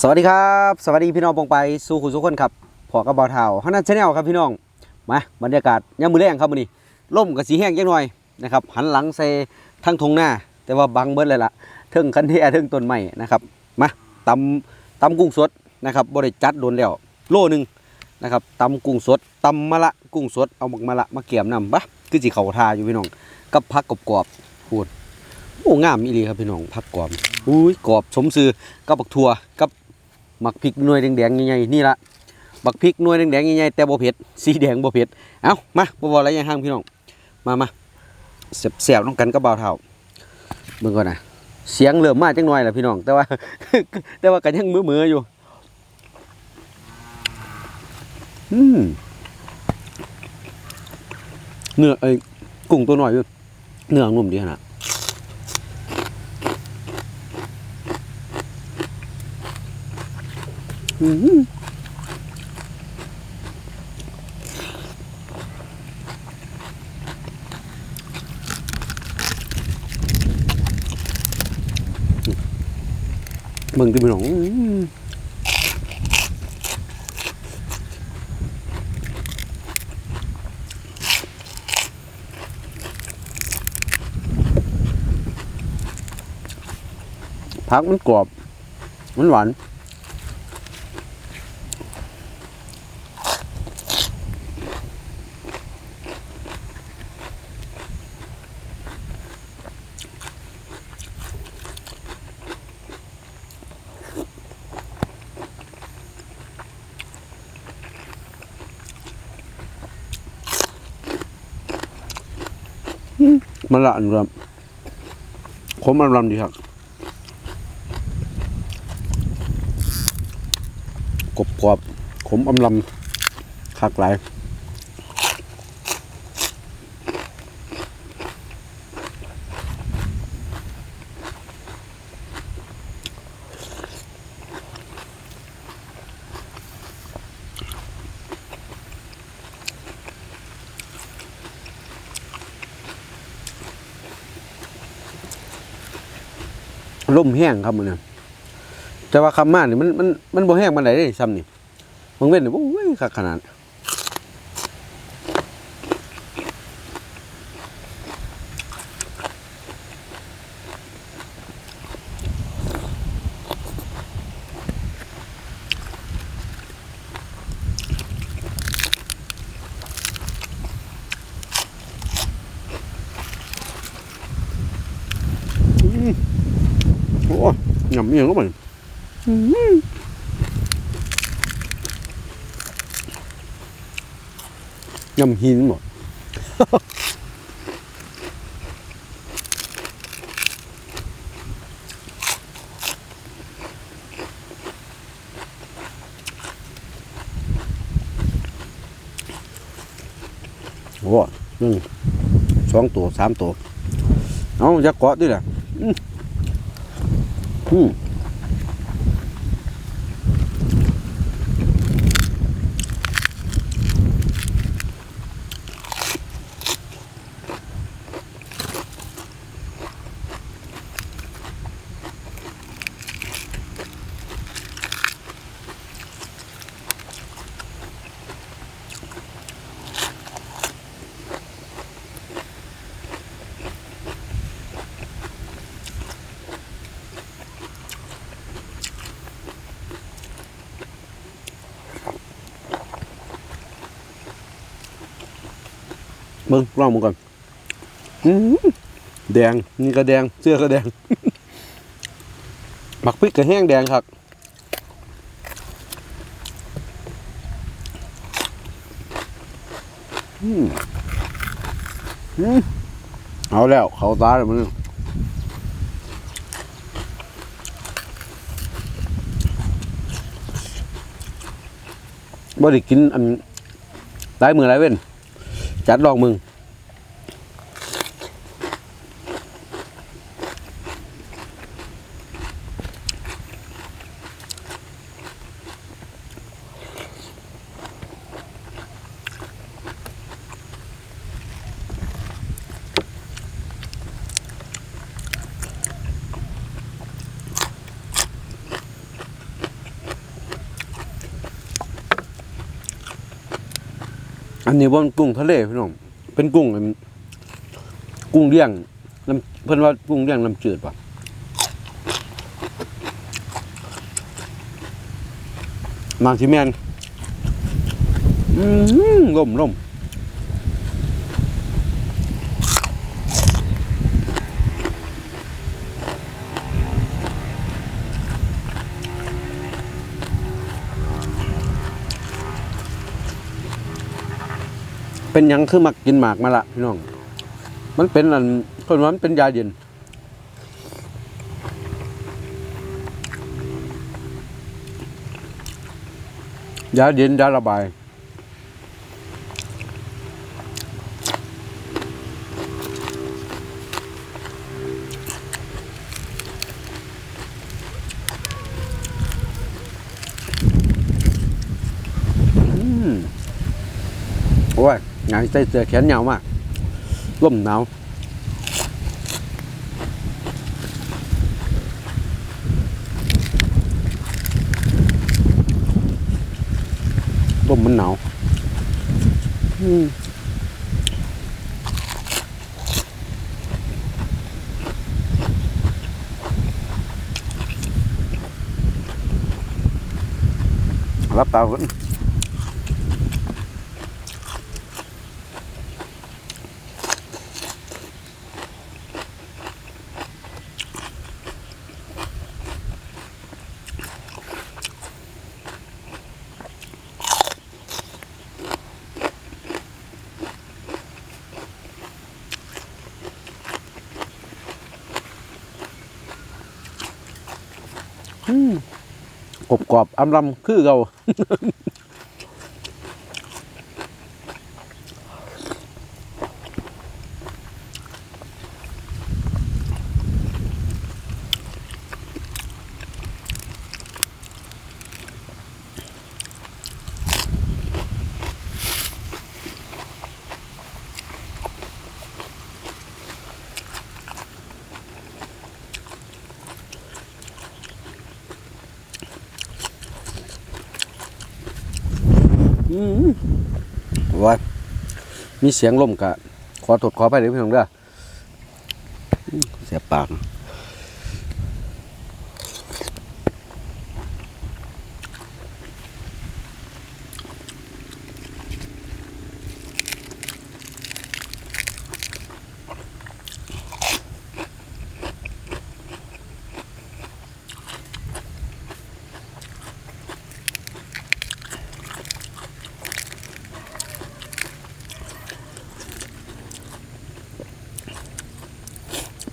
สวัสดีครับ สวัสดีพี่น้องปงไปสู่คุณสุกคนครับพอกับบอเทาฮันนันชาแนลครับพี่น้องมาบรรยากาศยามมือแรงครับมื้อนี้ล่มกับสีแห้งจังหน่อยนะครับหันหลังใส่ทั้งทงหน้า แต่ว่าบังเบิดเลยล่ะเทิงคันเทียเทิงต้นไม้นะครับมาตำตำกุ้งสดนะครับบริจัดโดนแล้วโลหนึ่งนะครับตำกุ้งสดตำมะละกุ้งสดเอาหมกมะละมาเกี่ยมนำปะคือสิเขาทาอยู่พี่น้องกับผักกรอบพูดโอ้งามอีหลีครับพี่น้องผักกรอบอุ้ยกรอบสมซื่อกับบักทั่วกับ หมักพริกหน่วยแดงๆใหญ่ๆนี่ละบักพริกหน่วยแดงๆใหญ่ๆแต่บ่เผ็ดสีแดงบ่เผ็ดเอ้ามาบ่บ่อะไรยังห้างพี่น้องมามาแซ่บๆน้องกันกับบ่าวเฒ่าเบิ่งก่อนนะเสียงเริ่มมาจังหน่อยแหละพี่น้อง แต่ว่า แต่ว่าก็ยังมือๆอยู่อืมเนื้อไอ้กุ้งตัวหน้อยอยู่เนื้อนุ่มดีขนาด อืม เบิ่งที่พี่น้องอื้อผักมันกรอบ มันหวาน มันละอันครับขมอันรำดีครับกรอบกรอบขมอำลำคักหลาย ร่มแห้งครับมันเนี่ยแต่ว่าคำมานี่มันมันมันบ่แห้งมันไหนได้ซ้ำนี่มึงเว้นนี่โอ้ยขนาดโอ้ยยำเอียงก็มันยำหินหมดโอื มึงลองมึงก่อนอืแดงนี่ก็แดงเสื้อก็แดงหมักพริกก็แห้งแดงครับอืมอืมเอาแล้วเขาตาเลยมันบ่ได้กินอันหลายมือหลายเว้น จัดลองมึง อันนี้ว่ามันกุ้งทะเลพี่น้องเป็นกุ้งอันกุ้งเลี้ยงน้ำเพิ่นว่ากุ้งเลี้ยงน้ำจืดป่ะมางชิแมนอืมล่มล่ม เป็นหยังคือมักกินหมากมาละพี่น้อง มันเป็นอันคนว่ามันเป็นยาเย็นยาเย็นยาระบาย ใส่เสื้อแขนยาวมากร่มหนาวร่มมันหนาวอืมรับตาก่อน กรอบกรอบๆอำลำคือเรา ว่ามีเสียงลมกะ ขอตดขอไปเดี๋ยวพี่น้องเด้อเสียปาก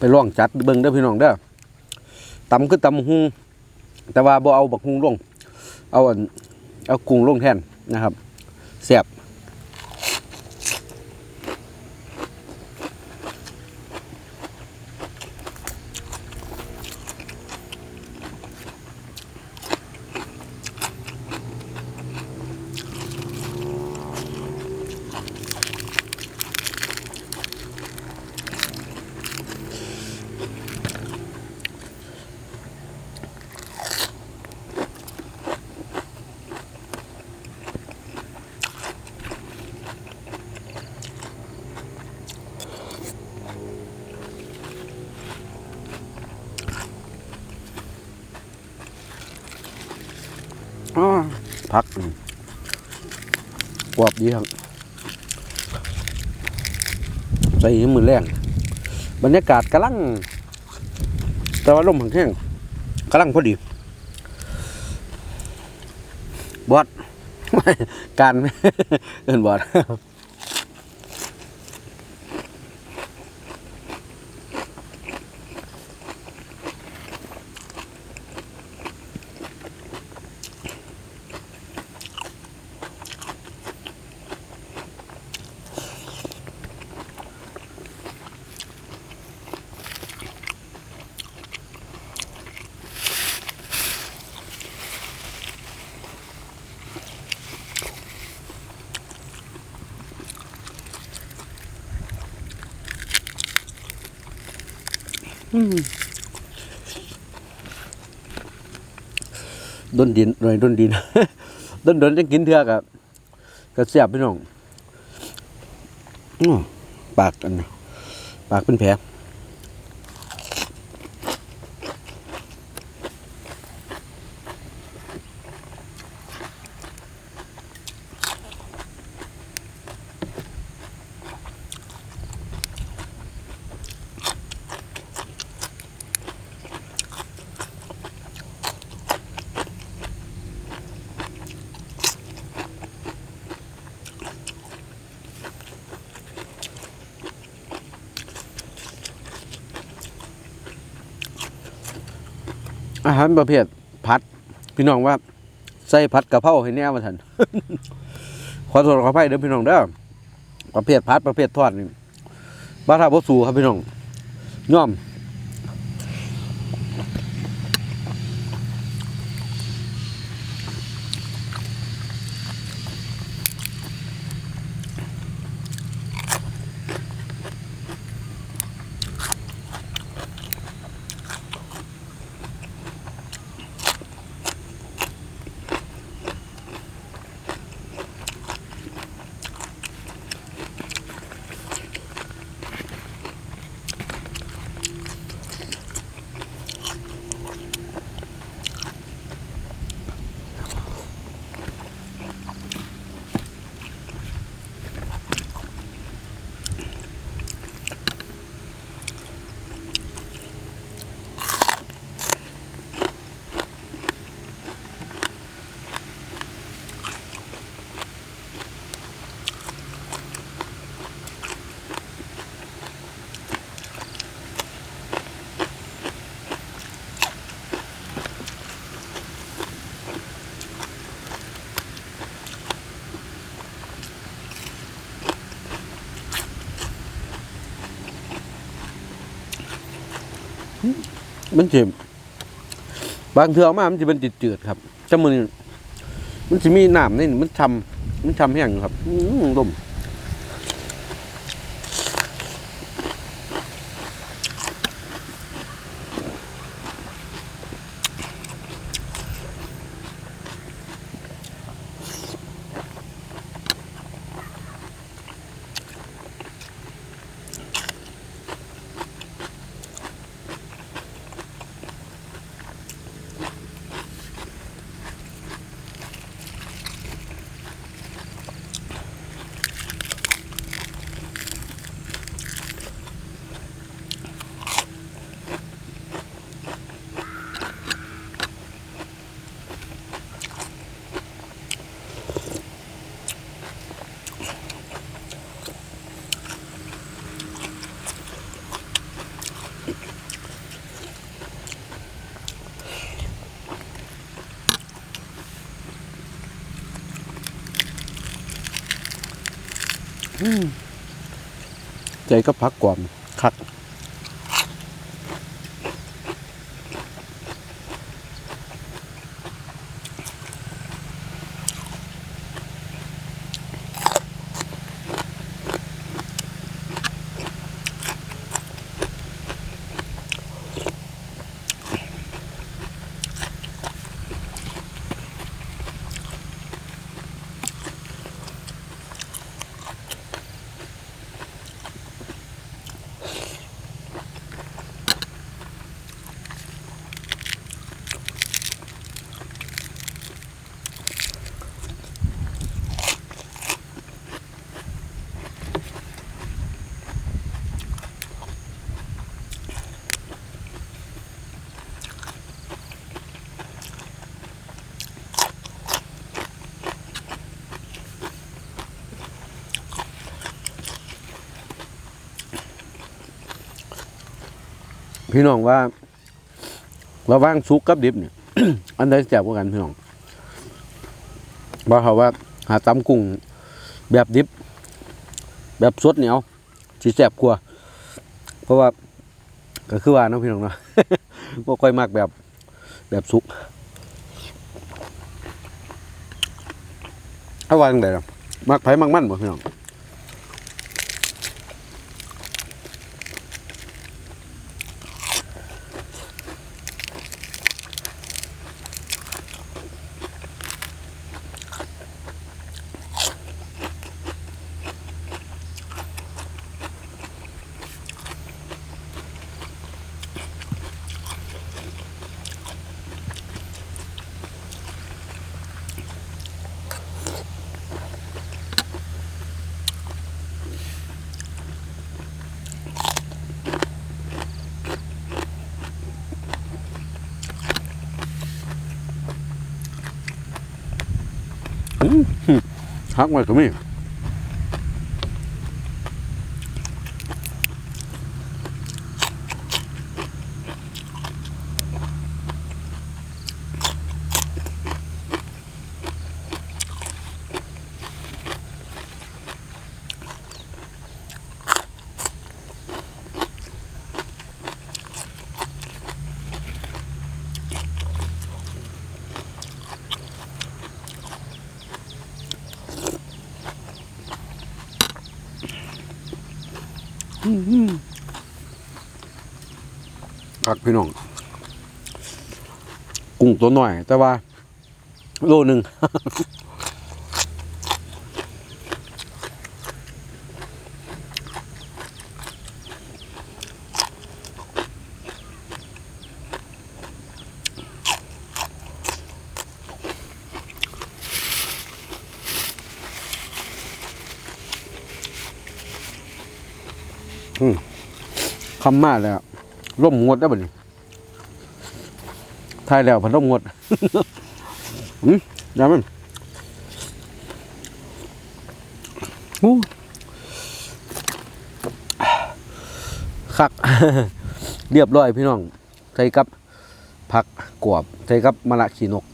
ไปล่องจัดเบิ่งเด้อพี่น้องเด้อตำคือตำหุงแต่ว่าบ่เอาบักหุงลง เอาอันเอากุ้งลงแทนนะครับแซ่บ พักอืมกรอบดีครับ ใส่มือแรงบรรยากาศกำลัง แต่ว่าลมแห้งกำลังพอดีบอดการเอินบอด ดนดินหน่อยดนดินดนดนจะกินเถื่อกับกระเสียบพี่น้องปากอันนี้ปากเป็นแผล อาหารประเภทผัด พี่น้องว่าใส่ผัดกะเพราให้แน่มาทันขอโทษขออภัยเด้อพี่น้องเด้อประเภทผัดประเภททอดนี่บ้าทาบ่สูครับพี่น้องย่อม มันจะบางเทือเอากมันจะเป็นติดจืดครับจมันมันจะมีน้ำนี่มันทำมันทำแห้งครับอืมลม ใจก็พักกวามคัก พี่น้องว่าระว่างซุกกับดิบเนี่ย อันใดแซ่บกว่ากันพี่น้องบอกเขาว่า หาตำกุ้งแบบดิบ แบบสดเหนียวสิแซ่บกว่าเพราะว่าก็คือว่าเนาะพี่น้องเนาะบ่ค่อยมากแบบแบบสุกเอาว่าจังไดล่ะมักไผมักมันบ่พี่น้อง ฮักไว้ก็มี คักพี่น้อง กุ้งตัวหน่อย แต่ว่า โลหนึ่งำมากเลยอะร่มงดได้บ่นี่ทายแล้วพันร่มงดอืมยามันอู้คัก เรียบร้อยพี่น้องใส่กับผักกวบใส่กับมะละขีนก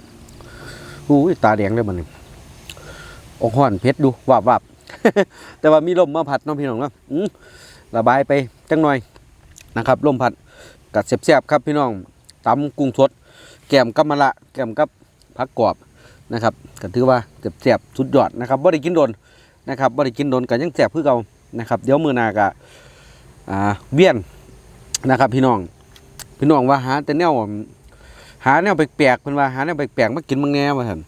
อู้ตาแดงเลยมันนี่อกห่อนเพชรดูวาบวาบแต่ว่ามีลมมาพัดน้องพี่น้องเนาะอืมระบายไปจังหน่อย นะครับลมพัดกัดเสียบๆครับพี่น้องตำกุ้งสดแกมกับมะละแกมกับผักกรอบนะครับก็ถือว่าเสียบๆสุดยอดนะครับบ่ได้กินโดนนะครับบ่ได้กินโดนก็ยังแสบคือเก่านะครับเดี๋ยวมือหนาก็อ่าเบี้ยนนะครับพี่น้องพี่น้องว่าหาแต่แนวหาแนวแปลกๆเพิ่นว่าหาแนวแปลกๆมากินบางแนวว่าซั่น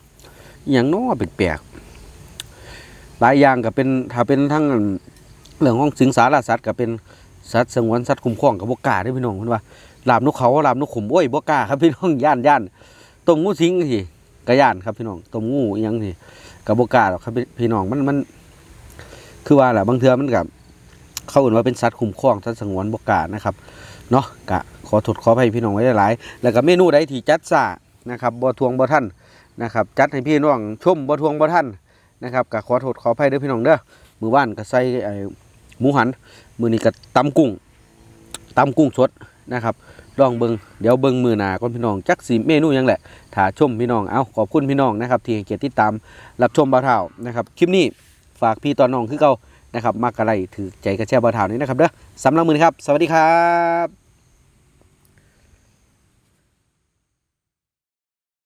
อย่างน้อแปลกๆหลายอย่างก็เป็นถ้าเป็นทั้งเรื่องของสิงสารสัตว์ก็เป็น สัตว์สงวนสัตว์คุ้มครองกับบ่กาได้พี่น้องเพิ่นว่าลาบนกเขาลาบนกขุมโอ้ยบ่กาครับพี่น้องย่านย่านต้มงูสิงสิก็ย่านครับพี่น้องต้มงูยังสิก็บ่กล้าหรอกครับพี่น้องมันมัน คือว่าแหละบางเทื่อมันก็เขาอื่นว่าเป็นสัตว์คุ้มครองสัตว์สงวนบ่กานะครับเนาะกะขอโทษขออภัยพี่น้องไว้หลายๆแล้วก็เมนูใดที่จัดซ่านะครับบ่ทวงบ่ทันนะครับ จัดให้พี่น้องชมบ่ทวงบ่ทันนะครับก็ขอโทษขออภัยเด้อพี่น้องเด้อมือวานก็ใส่ไอหมูหัน มือนี้ก็ตำกุ้งตำกุ้งสดนะครับลองเบิงเดี๋ยวเบิงมือหนาก่อนพี่น้องจักสีเมนูยังแหละถ้าชมพี่น้องเอาขอบคุณพี่น้องนะครับที่ให้เกียรติติดตามรับชมบ่าวเท่านะครับคลิปนี้ฝากพี่ตอนน้องคือเก่านะครับมากอะไรถือใจกระแช่บ่าวเท่านี้นะครับเด้อสำหรับมือนี้ครับ สวัสดีครับ